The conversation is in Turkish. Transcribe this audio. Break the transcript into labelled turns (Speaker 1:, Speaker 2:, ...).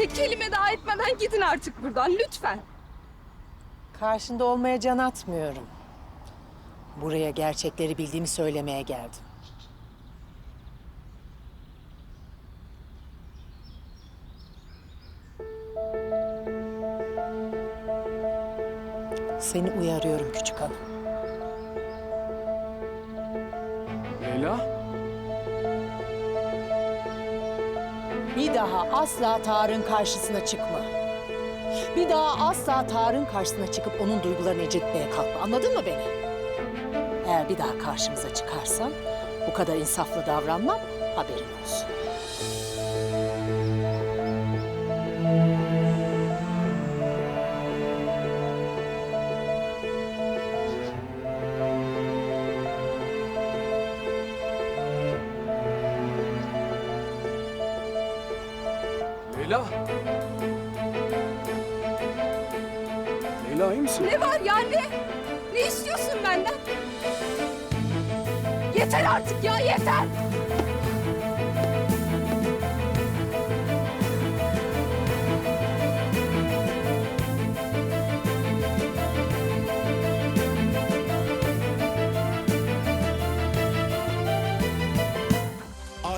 Speaker 1: Tek kelime daha etmeden gidin artık buradan lütfen.
Speaker 2: Karşında olmaya can atmıyorum. Buraya gerçekleri bildiğimi söylemeye geldim. Seni uyarıyorum küçük hanım.
Speaker 3: Leyla?
Speaker 2: Bir daha asla Tarık'ın karşısına çıkma. Bir daha asla Tarık'ın karşısına çıkıp onun duygularını incitmeye kalkma. Anladın mı beni? Eğer bir daha karşımıza çıkarsan bu kadar insaflı davranmam haberin olsun.
Speaker 3: Leyla? Leyla iyi misin?
Speaker 1: Ne var ya ne? Ne istiyorsun benden? Yeter artık ya yeter.